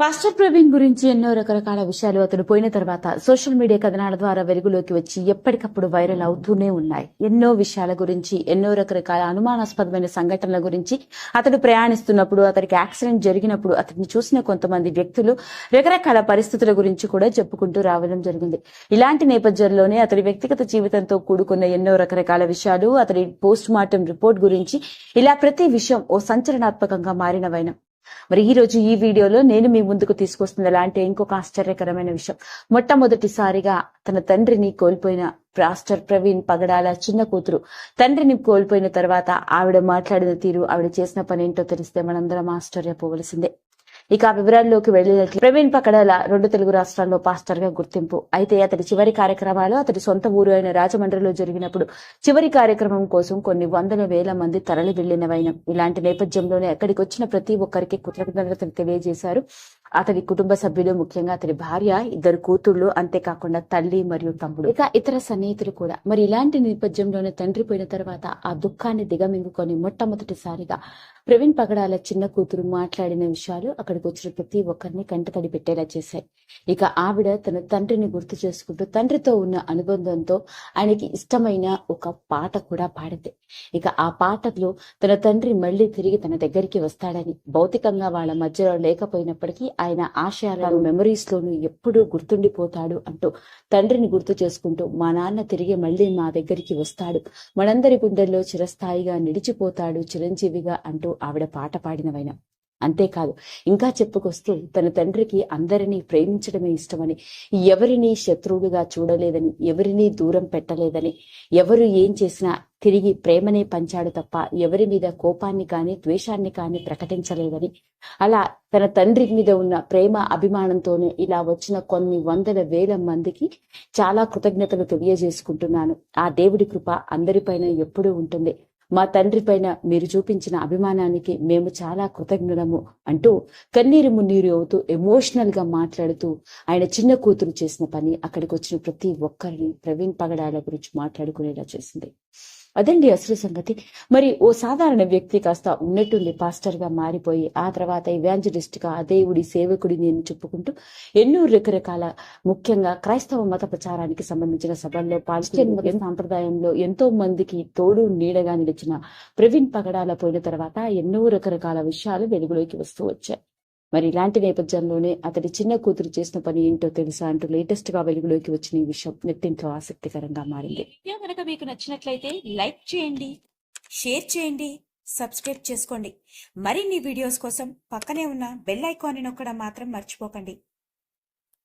Pastor Praveen గురించి ఎన్నో రకరకాల విషయాలు అతను పోయిన తర్వాత సోషల్ మీడియా కథనాల ద్వారా వెలుగులోకి వచ్చి ఎప్పటికప్పుడు వైరల్ అవుతూనే ఉన్నాయి. ఎన్నో విషయాల గురించి ఎన్నో రకరకాల అనుమానాస్పదమైన సంఘటనల గురించి అతడు ప్రయాణిస్తున్నప్పుడు అతనికి యాక్సిడెంట్ జరిగినప్పుడు అతన్ని చూసిన కొంతమంది వ్యక్తులు రకరకాల పరిస్థితుల గురించి కూడా చెప్పుకుంటూ రావడం జరిగింది. ఇలాంటి నేపథ్యంలోనే అతని వ్యక్తిగత జీవితంతో కూడుకున్న ఎన్నో రకరకాల విషయాలు అతని పోస్ట్ మార్టం రిపోర్ట్ గురించి ఇలా ప్రతి విషయం ఓ సంచలనాత్మకంగా మారిన వైనం. మరి ఈ రోజు ఈ వీడియోలో నేను మీ ముందుకు తీసుకొస్తుంది ఎలాంటి ఇంకొక ఆశ్చర్యకరమైన విషయం. మొట్టమొదటిసారిగా తన తండ్రిని కోల్పోయిన ప్రాస్టర్ ప్రవీణ్ పగడాల చిన్న కూతురు తండ్రిని కోల్పోయిన తర్వాత ఆవిడ మాట్లాడిన తీరు ఆవిడ చేసిన పని ఏంటో తెలిస్తే మనందరం ఆశ్చర్యపోవలసిందే. ఇక ఆ వివరాల్లోకి వెళ్ళినట్లు ప్రవీణ్ పకడాల రెండు తెలుగు రాష్ట్రాల్లో పాస్టర్గా గుర్తింపు. అయితే అతడి చివరి కార్యక్రమాలు అతడి సొంత ఊరు అయిన రాజమండ్రిలో జరిగినప్పుడు చివరి కార్యక్రమం కోసం కొన్ని వందల వేల మంది తరలి వెళ్ళినవైన ఇలాంటి నేపథ్యంలోనే అక్కడికి వచ్చిన ప్రతి ఒక్కరికి కృతజ్ఞతలు తెలియజేశారు. అతని కుటుంబ సభ్యులు ముఖ్యంగా అతని భార్య ఇద్దరు కూతుళ్ళు అంతేకాకుండా తల్లి మరియు తమ్ముడు. ఇక ఇతర సన్నిహితులు కూడా. మరి ఇలాంటి నేపథ్యంలోనే తండ్రి పోయిన తర్వాత ఆ దుఃఖాన్ని దిగమింగుకొని మొట్టమొదటిసారిగా ప్రవీణ్ పగడాల చిన్న కూతురు మాట్లాడిన విషయాలు అక్కడికి వచ్చిన ప్రతి ఒక్కరిని కంటతడి పెట్టేలా చేశాయి. ఇక ఆవిడ తన తండ్రిని గుర్తు చేసుకుంటూ తండ్రితో ఉన్న అనుబంధంతో ఆయనకి ఇష్టమైన ఒక పాట కూడా పాడింది. ఇక ఆ పాటలో తన తండ్రి మళ్ళీ తిరిగి తన దగ్గరికి వస్తాడని భౌతికంగా వాళ్ళ మధ్యలో లేకపోయినప్పటికీ ఆయన ఆశయాలను మెమరీస్ లోను ఎప్పుడూ గుర్తుండిపోతాడు అంటూ తండ్రిని గుర్తు చేసుకుంటూ మా నాన్న తిరిగి మళ్ళీ మా దగ్గరికి వస్తాడు. మనందరి గుండెల్లో చిరస్థాయిగా నిలిచిపోతాడు చిరంజీవిగా అంటూ ఆవిడ పాట పాడినవైన. అంతేకాదు. ఇంకా చెప్పుకొస్తూ తన తండ్రికి అందరినీ ప్రేమించడమే ఇష్టమని ఎవరిని శత్రువులుగా చూడలేదని ఎవరిని దూరం పెట్టలేదని ఎవరు ఏం చేసినా తిరిగి ప్రేమనే పంచాడు తప్ప ఎవరి మీద కోపాన్ని కాని ద్వేషాన్ని కాని ప్రకటించలేదని. అలా తన తండ్రి మీద ఉన్న ప్రేమ అభిమానంతోనే ఇలా వచ్చిన కొన్ని వందల వేల మందికి చాలా కృతజ్ఞతలు తెలియజేసుకుంటున్నాను. ఆ దేవుడి కృప అందరిపైన ఎప్పుడూ ఉంటుంది. మా తండ్రి పైన మీరు చూపించిన అభిమానానికి మేము చాలా కృతజ్ఞులము అంటూ కన్నీరు మున్నీరు అవుతూ ఎమోషనల్గా మాట్లాడుతూ ఆయన చిన్న కూతురు చేసిన పని అక్కడికి వచ్చిన ప్రతి ఒక్కరిని ప్రవీణ్ పగడాల గురించి మాట్లాడుకునేలా చేసింది. అదండి అసలు సంగతి. మరి ఓ సాధారణ వ్యక్తి కాస్త ఉన్నట్టుండి పాస్టర్గా మారిపోయి ఆ తర్వాత ఇవాంజలిస్ట్గా ఆ దేవుడి సేవకుడి నేను చెప్పుకుంటూ ఎన్నో రకరకాల ముఖ్యంగా క్రైస్తవ మత ప్రచారానికి సంబంధించిన సభల్లో పాల్గొని సాంప్రదాయంలో ఎంతో మందికి తోడు నీడగా నిలిచిన ప్రవీణ్ పగడాల పోయిన తర్వాత ఎన్నో రకరకాల విషయాలు వెలుగులోకి వస్తూ వచ్చాయి. మరి ఇలాంటి నేపథ్యంలోనే అతడి చిన్న కూతురు చేసిన పని ఏంటో తెలుసా అంటూ లేటెస్ట్గా వెలుగులోకి వచ్చిన ఈ విషయం నెట్టింట్లో ఆసక్తికరంగా మారింది. వీడియో కనుక మీకు నచ్చినట్లయితే లైక్ చేయండి షేర్ చేయండి సబ్స్క్రైబ్ చేసుకోండి. మరిన్ని వీడియోస్ కోసం పక్కనే ఉన్న బెల్ ఐకాన్ని నొక్కడం మాత్రం మర్చిపోకండి.